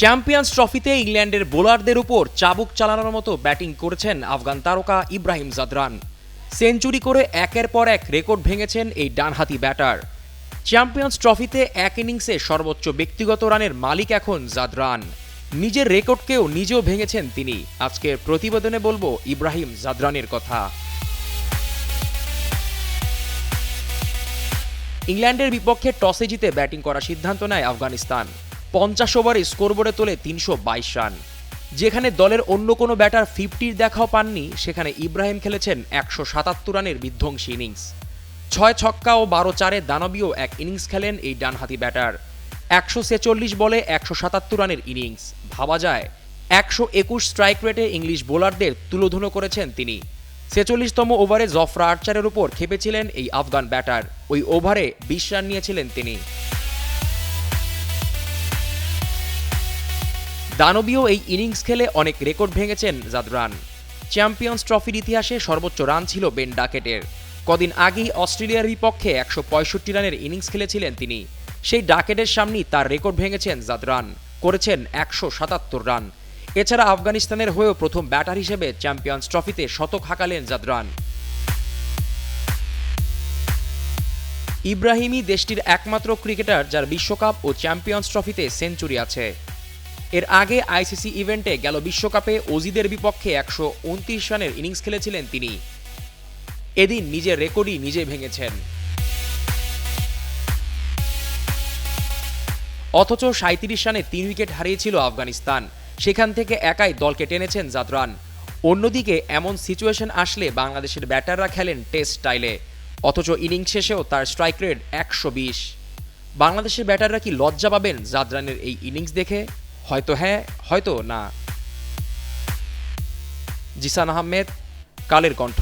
Champions ট্রফিতে ইংল্যান্ডের বোলারদের উপর চাবুক চালানোর মতো ব্যাটিং করেছেন আফগান তারকা ইব্রাহিম জাদরান। সেঞ্চুরি করে একের পর এক রেকর্ড ভেঙেছেন এই ডানহাতি ব্যাটার। চ্যাম্পিয়ন্স ট্রফিতে এক ইনিংসে সর্বোচ্চ ব্যক্তিগত রানের মালিক এখন জাদরান। নিজের রেকর্ডকেও নিজেও ভেঙেছেন তিনি। আজকের প্রতিবেদনে বলব ইব্রাহিম জাদরানের কথা। ইংল্যান্ডের বিপক্ষে টসে জিতে ব্যাটিং করার সিদ্ধান্ত নেয় আফগানিস্তান। পঞ্চাশ ওভারে স্কোরবোর্ডে তোলে তিনশো বাইশ রান। যেখানে দলের অন্য কোনো ব্যাটার ফিফটির দেখাও পাননি, সেখানে ইব্রাহিম খেলেছেন একশো সাতাত্তর রানের বিধ্বংসী ইনিংস। ছয় ছক্কা ও বারো চারে দানবীয় এক ইনিংস খেলেন এই ডানহাতি ব্যাটার। একশো ছেচল্লিশ বলে একশো সাতাত্তর রানের ইনিংস। ভাবা যায়, একশো একুশ স্ট্রাইক রেটে ইংলিশ বোলারদের তুলোধুনো করেছেন তিনি। ছেচল্লিশতম ওভারে জফরা আর্চারের উপর খেপেছিলেন এই আফগান ব্যাটার। ওই ওভারে বিশ রান নিয়েছিলেন তিনি। দানবীয় এই ইনিংস খেলে অনেক রেকর্ড ভেঙেছেন জাদরান। চ্যাম্পিয়ন্স ট্রফির ইতিহাসে সর্বোচ্চ রান ছিল বেন ডাকেটের। কদিন আগেই অস্ট্রেলিয়ার বিপক্ষে একশো পঁয়ষট্টি রানের ইনিংস খেলেছিলেন তিনি। সেই ডাকেটের সামনেই তার রেকর্ড ভেঙেছেন জাদরান, করেছেন একশো সাতাত্তর রান। এছাড়া আফগানিস্তানের হয়েও প্রথম ব্যাটার হিসেবে চ্যাম্পিয়ন্স ট্রফিতে শতক হাঁকালেন জাদরান। ইব্রাহিমই দেশটির একমাত্র ক্রিকেটার যার বিশ্বকাপ ও চ্যাম্পিয়ন্স ট্রফিতে সেঞ্চুরি আছে। এর আগে আইসিসি ইভেন্টে গেল বিশ্বকাপে অজিদের বিপক্ষে একশো উনত্রিশ রানের ইনিংস খেলেছিলেন তিনি। এদিন নিজের রেকর্ডই নিজে ভেঙেছেন। অথচ সাঁত্রিশ রানে তিন উইকেট হারিয়েছিল আফগানিস্তান। সেখান থেকে একাই দলকে টেনেছেন জাদরান। অন্যদিকে এমন সিচুয়েশন আসলে বাংলাদেশের ব্যাটাররা খেলেন টেস্ট স্টাইলে। অথচ ইনিংস শেষেও তার স্ট্রাইক রেট একশো বিশ। বাংলাদেশের ব্যাটাররা কি লজ্জা পাবেন জাদরানের এই ইনিংস দেখে? হয়তো হ্যাঁ হয়তো না। জিসান আহমেদ কালের কণ্ঠ।